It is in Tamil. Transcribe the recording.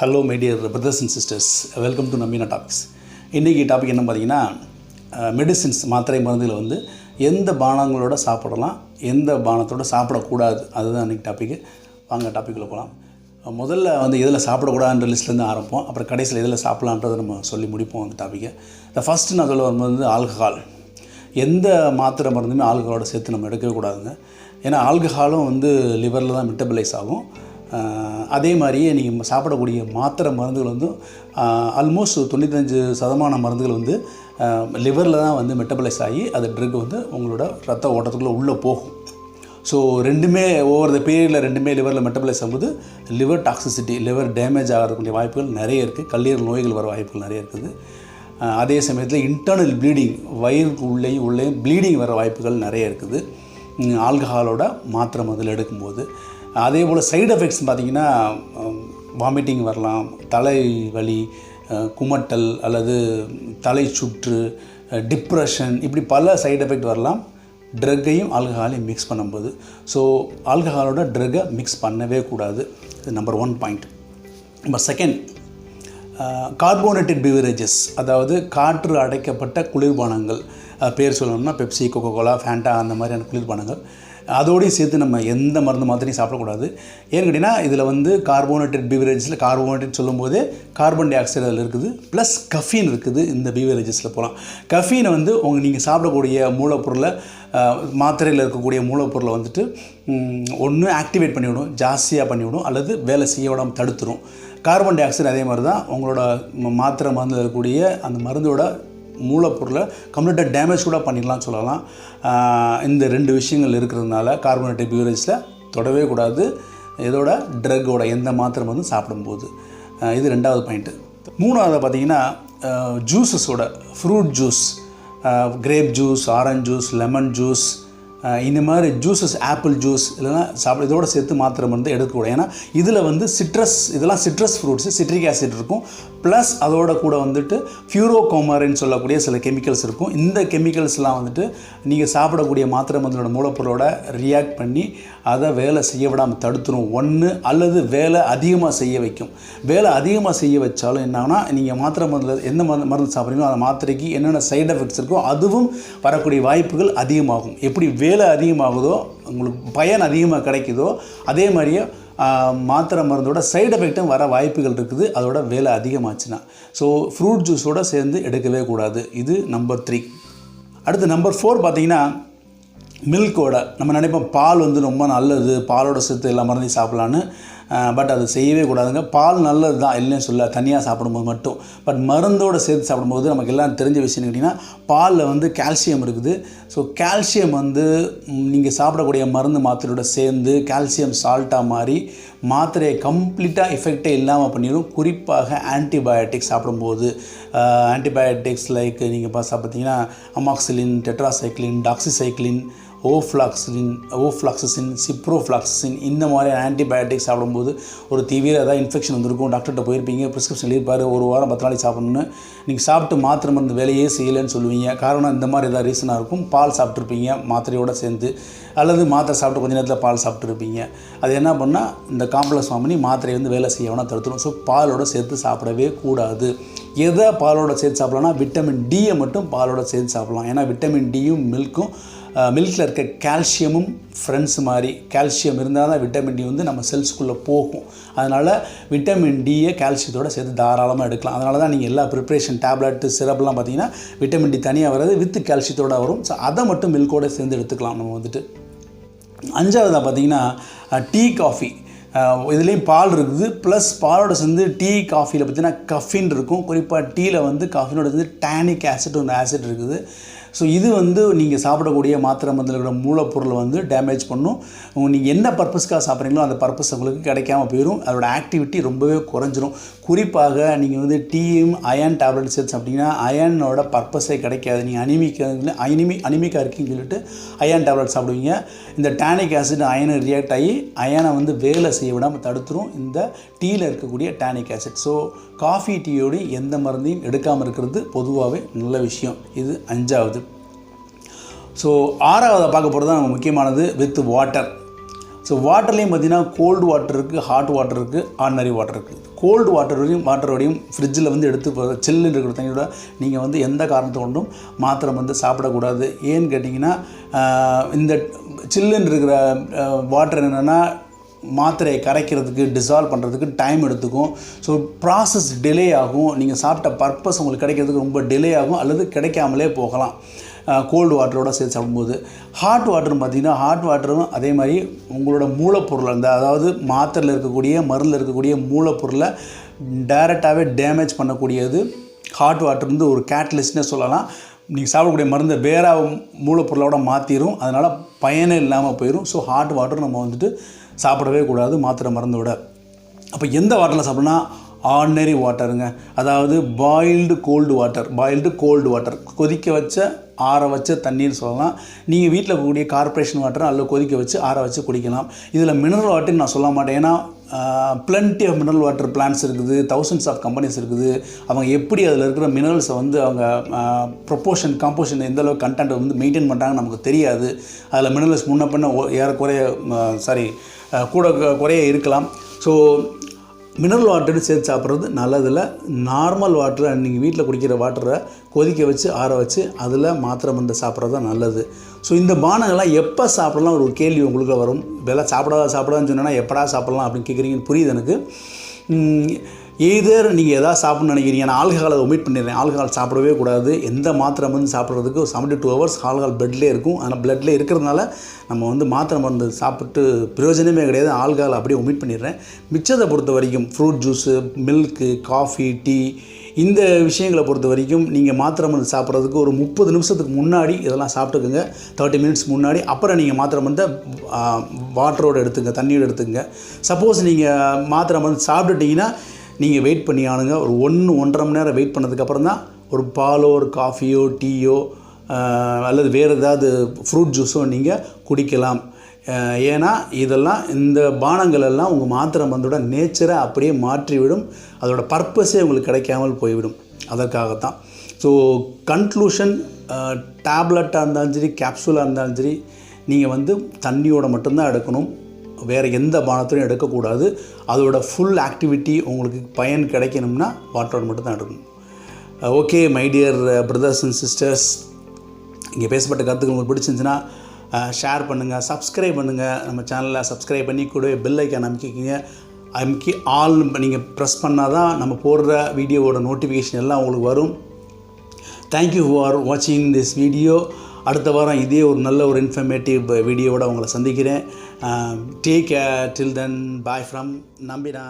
Hello my dear brothers and sisters welcome to நம்பீனா topics இன்றைக்கி டாபிக் என்ன பார்த்தீங்கன்னா மெடிசின்ஸ் மாத்திரை மருந்துகளை வந்து எந்த பானங்களோட சாப்பிடலாம் எந்த பானத்தோட சாப்பிடக்கூடாது அதுதான் இன்றைக்கி டாப்பிக்கு வாங்க டாப்பிக்கில் போகலாம் முதல்ல வந்து எதில் சாப்பிடக்கூடாதுன்ற லிஸ்ட்லேருந்து ஆரம்பிப்போம். அப்புறம் கடைசியில் எதில் சாப்பிட்லான்றதை நம்ம சொல்லி முடிப்போம் அந்த டாப்பிக்கை இந்த ஃபஸ்ட்டு நான் சொல்ல வரும்போது வந்து ஆல்கஹால் எந்த மாத்திரை மருந்துமே ஆல்கஹாலோட சேர்த்து நம்ம எடுக்கவே கூடாதுங்க. ஏன்னா ஆல்கஹாலும் வந்து லிவரில் தான் மெட்டபிளைஸ் ஆகும். அதே மாதிரியே நீங்கள் சாப்பிடக்கூடிய மாத்திரை மருந்துகள் வந்து ஆல்மோஸ்ட் தொண்ணூத்தஞ்சு சதமான மருந்துகள் வந்து லிவரில் தான் வந்து மெட்டபலைஸ் ஆகி அது ட்ரக் வந்து உங்களோட ரத்த ஓட்டத்துக்குள்ளே உள்ளே போகும். ஸோ ரெண்டுமே ஓவர் த பீரியடில் ரெண்டுமே லிவரில் மெட்டபலைஸ் ஆகும்போது லிவர் டாக்ஸிசிட்டி லிவர் டேமேஜ் ஆகிறதுக்குரிய வாய்ப்புகள் நிறைய இருக்குது கல்லீரல் நோய்கள் வர வாய்ப்புகள் நிறைய இருக்குது. அதே சமயத்தில் இன்டர்னல் ப்ளீடிங் வயிறுக்கு உள்ளேயும் உள்ளேயும் ப்ளீடிங் வர வாய்ப்புகள் நிறைய இருக்குது. ஆல்கஹாலோட மாத்திரை முதல்ல எடுக்கும்போது. அதே போல் சைடு எஃபெக்ட்ஸ் பார்த்திங்கன்னா வாமிட்டிங் வரலாம் தலை வலி குமட்டல் அல்லது தலை சுற்று டிப்ரெஷன் இப்படி பல சைடு எஃபெக்ட் வரலாம். ட்ரக்கையும் ஆல்கஹாலையும் மிக்ஸ் பண்ணும்போது. ஸோ ஆல்கஹாலோட ட்ரக்கை மிக்ஸ் பண்ணவே கூடாது. இது number one point number second carbonated beverages அதாவது காற்று அடைக்கப்பட்ட குளிர்பானங்கள் பேர் சொல்லணும்னா பெப்சி கோகோ கோலா ஃபேண்டா அந்த மாதிரியான குளிர்பானங்கள். அதோடையும் சேர்த்து நம்ம எந்த மருந்து மாத்திரையும் சாப்பிடக்கூடாது. ஏன்னு கேட்டிங்கன்னா இதில் வந்து கார்போனேட்டட் பீவரேஜஸில் கார்போனேட்டட் சொல்லும்போது கார்பன் டை ஆக்சைடு அதில் இருக்குது ப்ளஸ் கஃபீன் இருக்குது இந்த பீவரேஜஸில் போகலாம் கஃபீனை வந்து உங்கள் நீங்கள் சாப்பிடக்கூடிய மூலப்பொருளை மாத்திரையில் இருக்கக்கூடிய மூலப்பொருளை வந்துட்டு ஒன்று ஆக்டிவேட் பண்ணிவிடும் ஜாஸ்தியாக பண்ணிவிடும் அல்லது வேலை செய்ய விடாமல் தடுத்துரும். கார்பன் டை ஆக்சைடு அதே மாதிரி தான் உங்களோட மாத்திரை மருந்தில் இருக்கக்கூடிய அந்த மருந்தோட மூலப்பொருளை கம்ப்ளீட்டாக டேமேஜ் கூட பண்ணிடலாம் சொல்லலாம். இந்த ரெண்டு விஷயங்கள் இருக்கிறதுனால கார்பனேட்டட் பியூரேஜில் தொடவே கூடாது. இதோட ட்ரக்கோட எந்த மாத்திரை வந்து சாப்பிடும்போது. இது ரெண்டாவது பாயிண்ட்டு மூணாவது பார்த்தீங்கன்னா ஜூஸஸோட fruit juice grape juice orange juice lemon juice இந்த மாதிரி ஜூஸஸ் ஆப்பிள் ஜூஸ் இதெல்லாம் சாப்பிட இதோட சேர்த்து மாத்திரை மருந்து எடுக்கக்கூடாது ஏன்னா இதில் வந்து சிட்ரஸ் இதெல்லாம் சிட்ரஸ் ஃப்ரூட்ஸு சிட்ரிக் ஆசிட் இருக்கும். ப்ளஸ் அதோட கூட வந்துட்டு ஃபியூரோகோமரின்னு சொல்லக்கூடிய சில கெமிக்கல்ஸ் இருக்கும். இந்த கெமிக்கல்ஸ்லாம் வந்துட்டு நீங்கள் சாப்பிடக்கூடிய மாத்திரை மருந்தோட மூலப்பொருளோட ரியாக்ட் பண்ணி அதை வேலை செய்ய விடாமல் தடுத்துரும். ஒன்று அல்லது வேலை அதிகமாக செய்ய வைக்கும். வேலை அதிகமாக செய்ய வச்சாலும் என்னன்னா நீங்கள் மாத்திரை மருந்தில் எந்த மருந்து மருந்து சாப்பிட்றீங்களோ அந்த மாத்திரைக்கு என்னென்ன சைடு எஃபெக்ட்ஸ் இருக்கோ அதுவும் வரக்கூடிய வாய்ப்புகள் அதிகமாகும். எப்படி வேலை அதிகமாகுதோ உங்களுக்கு பயன் அதிகமாக கிடைக்குதோ அதே மாதிரியே மாத்திரை மருந்தோட சைடு எஃபெக்ட்டும் வர வாய்ப்புகள் இருக்குது. அதோட வேலை அதிகமாச்சுன்னா. ஸோ ஃப்ரூட் ஜூஸோட சேர்ந்து எடுக்கவே கூடாது. இது நம்பர் த்ரீ அடுத்து நம்பர் ஃபோர் பார்த்தீங்கன்னா மில்கோட நம்ம நினைப்போம் பால் வந்து ரொம்ப நல்லது பாலோட சத்து எல்லாம் மறந்து சாப்பிட்லான்னு பட் அது செய்யவே கூடாதுங்க. பால் நல்லது தான் இல்லைன்னு சொல்ல தனியாக சாப்பிடும்போது மட்டும். பட் மருந்தோடு சேர்த்து சாப்பிடும்போது நமக்கு எல்லாம் தெரிஞ்ச விஷயம் கேட்டிங்கன்னா பாலில் வந்து கால்சியம் இருக்குது. ஸோ கால்சியம் வந்து நீங்கள் சாப்பிடக்கூடிய மருந்து மாத்திரையோட சேர்ந்து கால்சியம் சால்ட்டாக மாறி மாத்திரையை கம்ப்ளீட்டாக எஃபெக்டே இல்லாமல் பண்ணிடும். குறிப்பாக ஆன்டிபயோட்டிக்ஸ் சாப்பிடும்போது. ஆன்டிபயோட்டிக்ஸ் லைக் நீங்கள் பார்த்தா பார்த்தீங்கன்னா amoxicillin tetracycline doxycycline ofloxacin ofloxacin ciprofloxacin இந்த மாதிரி ஆன்டிபயோட்டிக்ஸ் சாப்பிடும்போது ஒரு தீவிர ஏதாவது இன்ஃபெக்ஷன் வந்திருக்கும். டாக்டர்கிட்ட போயிருப்பீங்க ப்ரிஸ்கிரிப்ஷன் எழுதிப்பார் ஒரு வாரம் பத்து நாளைக்கு சாப்பிடணும்னு. நீங்கள் சாப்பிட்டு மாத்திரை மருந்து வேலையே செய்யலைன்னு சொல்லுவீங்க. காரணம் இந்த மாதிரி ஏதாவது ரீசனாக இருக்கும். பால் சாப்பிட்ருப்பீங்க மாத்திரையோடு சேர்ந்து. அல்லது மாத்திரை சாப்பிட்டு கொஞ்ச நேரத்தில் பால் சாப்பிட்ருப்பீங்க அது என்ன பண்ணால் இந்த காம்ப்ளெக்ஸ் ஃபார்ம் பண்ணி மாத்திரையை வந்து வேலை செய்ய வேணால் தடுத்துடும் ஸோ பாலோடு சேர்த்து சாப்பிடவே கூடாது. எதை பாலோட சேர்த்து சாப்பிட்லாம்னா விட்டமின் டியை மட்டும் பாலோட சேர்த்து சாப்பிட்லாம். ஏன்னா விட்டமின் டியும் மில்க்கும் மில்கில் இருக்க கால்சியமும் ஃப்ரெண்ட்ஸ் மாதிரி கால்சியம் இருந்தால் தான் விட்டமின் டி வந்து நம்ம செல்ஸுக்குள்ளே போகும். அதனால் விட்டமின் டியை கால்சியத்தோட சேர்த்து தாராளமாக எடுக்கலாம். அதனால தான் நீங்கள் எல்லா ப்ரிப்ரேஷன் டேப்லெட்டு சிரப்லாம் பார்த்தீங்கன்னா விட்டமின் டி தனியாக வராது வித் கால்சியத்தோடு வரும். ஸோ அதை மட்டும் மில்கோட சேர்ந்து எடுத்துக்கலாம் நம்ம வந்துட்டு. அஞ்சாவதாக பார்த்தீங்கன்னா டீ காஃபி இதுலேயும் பால் இருக்குது. ப்ளஸ் பாலோட சேர்ந்து டீ காஃபியில் பார்த்தீங்கன்னா கஃபின் இருக்கும். குறிப்பாக டீயில் வந்து காஃபினோட சேர்ந்து டேனிக் ஆசிட் ஒன்று ஆசிட் இருக்குது. ஸோ இது வந்து நீங்கள் சாப்பிடக்கூடிய மாத்திரை மருந்தில் இருக்கிற மூலப்பொருளை வந்து டேமேஜ் பண்ணும். நீங்கள் என்ன பர்பஸ்க்காக சாப்பிட்றீங்களோ அந்த பர்பஸ் உங்களுக்கு கிடைக்காம போயிடும் அதோட ஆக்டிவிட்டி ரொம்பவே குறைஞ்சிரும். குறிப்பாக நீங்கள் வந்து டீயும் அயன் டேப்லெட் சேர்த்து சாப்பிட்டீங்கன்னா அயனோட பர்பஸே கிடைக்காது. நீங்கள் அனிமிக்க அனிமி அனிமிக்காக இருக்கீங்கன்னு சொல்லிட்டு அயன் டேப்லெட் சாப்பிடுவீங்க. இந்த டேனிக் ஆசிட் அயனை ரியாக்ட் ஆகி அயனை வந்து வேலை செய்ய விடாமல் தடுத்துரும். இந்த டீயில் இருக்கக்கூடிய டேனிக் ஆசிட் ஸோ காஃபி டீயோடு எந்த மருந்தையும் எடுக்காமல் இருக்கிறது பொதுவாகவே நல்ல விஷயம். இது அஞ்சாவது ஸோ ஆறாவதை பார்க்க போகிறது தான் முக்கியமானது வித் வாட்டர் ஸோ வாட்டர்லேயும் பார்த்தீங்கன்னா கோல்டு வாட்டர் இருக்குது ஹாட் வாட்டர் இருக்குது ஆர்டினரி வாட்டர் இருக்குது கோல்டு வாட்டர் வரையும் வாட்டர் வரையும் ஃப்ரிட்ஜில் வந்து எடுத்து சில்லுன்னு இருக்கிற தண்ணியோட நீங்கள் வந்து எந்த காரணத்தை கொண்டும் மாத்திரை வந்து சாப்பிடக்கூடாது. ஏன்னு கேட்டிங்கன்னா இந்த சில்லுன்னு இருக்கிற வாட்டர் என்னென்னா மாத்திரையை கரைக்கிறதுக்கு டிசால்வ் பண்ணுறதுக்கு டைம் எடுத்துக்கும். ஸோ ப்ராசஸ் டிலே ஆகும். நீங்கள் சாப்பிட்ட பர்பஸ் உங்களுக்கு கிடைக்கிறதுக்கு ரொம்ப டிலே ஆகும் அல்லது கிடைக்காமலே போகலாம். கோல்டு வாட்டரோட சேர்த்து சாப்பிடும்போது ஹாட் வாட்டர்னு பார்த்தீங்கன்னா ஹாட் வாட்டரும் அதே மாதிரி உங்களோட மூலப்பொருள் அந்த அதாவது மாத்திரையில் இருக்கக்கூடிய மருந்தில் இருக்கக்கூடிய மூலப்பொருளை டைரெக்டாகவே டேமேஜ் பண்ணக்கூடியது ஹாட் வாட்டர் வந்து ஒரு கேட்டலிஸ்ட்னே சொல்லலாம். நீங்கள் சாப்பிடக்கூடிய மருந்தை வேற மூலப்பொருளோட மாற்றிடும் அதனால் பயனே இல்லாமல் போயிடும் ஸோ ஹாட் வாட்டர் நம்ம வந்துட்டு சாப்பிடவே கூடாது மாத்திரை மருந்தோட அப்போ எந்த வாட்டரில் சாப்பிட்னா ஆர்டினரி வாட்டருங்க அதாவது boiled cold water boiled cold water கொதிக்க வச்ச ஆற வச்ச தண்ணீர் சொல்லலாம். நீங்கள் வீட்டில் இருக்கக்கூடிய கார்ப்பரேஷன் வாட்டர் அல்ல கொதிக்க வச்சு ஆற வச்சு குடிக்கலாம். இதில் மினரல் வாட்டர்னு நான் சொல்ல மாட்டேன். ஏன்னா plenty of mineral water plants இருக்குது. தௌசண்ட்ஸ் ஆஃப் கம்பெனிஸ் இருக்குது. அவங்க எப்படி அதில் இருக்கிற மினரல்ஸை வந்து அவங்க ப்ரொப்போஷன் காம்போஷன் எந்த அளவுக்கு கண்டென்ட் வந்து மெயின்டைன் பண்ணுறாங்க நமக்கு தெரியாது. அதில் மினரல்ஸ் முன்ன பின்ன ஓ- ஏறக்குறைய சாரி கூட குறைய இருக்கலாம். ஸோ மினரல் வாட்டர் சேர்த்து சாப்பிட்றது நல்லதில்ல. நார்மல் வாட்டரை நீங்கள் வீட்டில் குடிக்கிற வாட்டரை கொதிக்க வச்சு ஆற வச்சு அதில் மாத்திரை மருந்து சாப்பிட்றது தான் நல்லது. ஸோ இந்த பானங்கள்லாம் எப்போ சாப்பிடலாம்? ஒரு கேள்வி உங்களுக்கு வரும். இதெல்லாம் சாப்பிடாத சாப்பிடாதுன்னு சொன்னால் எப்படா சாப்பிடலாம் அப்படின்னு கேட்குறீங்கன்னு புரியுது எனக்கு. எய்தர் நீங்கள் எதாவது சாப்பிட்ணும்னு நினைக்கிறீங்க நான் ஆல்கஹாலை ஒமிட் பண்ணிடுறேன். ஆல்கஹால் சாப்பிடவே கூடாது. எந்த மாத்திரை மருந்து சாப்பிட்றதுக்கு செவன்டி டூ ஹவர்ஸ் ஆல்கஹால் பிளட்லேயே இருக்கும். ஆனால் பிளட்லேயே இருக்கிறதுனால நம்ம வந்து மாத்திரை மருந்து சாப்பிட்டு பிரயோஜனமே கிடையாது. ஆல்கஹால் அப்படியே ஒமிட் பண்ணிடுறேன். மிச்சத்தை பொறுத்த வரைக்கும் fruit juice milk coffee tea இந்த விஷயங்களை பொறுத்த வரைக்கும் நீங்கள் மாத்திரை மருந்து சாப்பிட்றதுக்கு ஒரு முப்பது நிமிஷத்துக்கு முன்னாடி இதெல்லாம் சாப்பிட்டுக்குங்க. தேர்ட்டி மினிட்ஸ் முன்னாடி. அப்புறம் நீங்கள் மாத்திரை மருந்தை வாட்டரோடு எடுத்துங்க தண்ணியோடு எடுத்துங்க. சப்போஸ் நீங்கள் மாத்திரை மருந்து சாப்பிட்டுட்டிங்கன்னா நீங்கள் வெயிட் பண்ணி ஆனுங்க. ஒரு ஒன்று ஒன்றரை மணி நேரம் வெயிட் பண்ணதுக்கப்புறம் தான் ஒரு பாலோ ஒரு காஃபியோ டீயோ அல்லது வேறு ஏதாவது ஃப்ரூட் ஜூஸோ நீங்கள் குடிக்கலாம். ஏன்னா இதெல்லாம் இந்த பானங்கள் எல்லாம் உங்கள் மாத்திரை மருந்தோட நேச்சரை அப்படியே மாற்றிவிடும். அதோட பர்பஸே உங்களுக்கு கிடைக்காமல் போய்விடும். அதற்காகத்தான். ஸோ கன்க்ளூஷன் டேப்லெட்டாக இருந்தாலும் சரி கேப்சூலாக இருந்தாலும் சரி நீங்கள் வந்து தண்ணியோட மட்டும்தான் எடுக்கணும். வேறு எந்த பானத்திலையும் எடுக்கக்கூடாது. அதோட ஃபுல் ஆக்டிவிட்டி உங்களுக்கு பயன் கிடைக்கணும்னா வாட்டரோட மட்டும்தான் எடுக்கணும். Okay my dear brothers and sisters இங்கே பேசப்பட்ட கருத்துக்கள் உங்களுக்கு பிடிச்சிருந்துச்சுன்னா ஷேர் பண்ணுங்கள் சப்ஸ்கிரைப் பண்ணுங்கள் நம்ம சேனலில் சப்ஸ்கிரைப் பண்ணி கூடவே பெல் ஐக்கான் அமைக்கிக்கிங்க அமைக்கி ஆல் நீங்கள் ப்ரெஸ் பண்ணால் தான் நம்ம போடுற வீடியோவோட நோட்டிஃபிகேஷன் எல்லாம் உங்களுக்கு வரும். தேங்க்யூ ஃபார் வாட்சிங் திஸ் வீடியோ அடுத்த வாரம் இதே ஒரு நல்ல ஒரு இன்ஃபர்மேட்டிவ் வீடியோவோட உங்களை சந்திக்கிறேன். Take till then bye from நம்பினா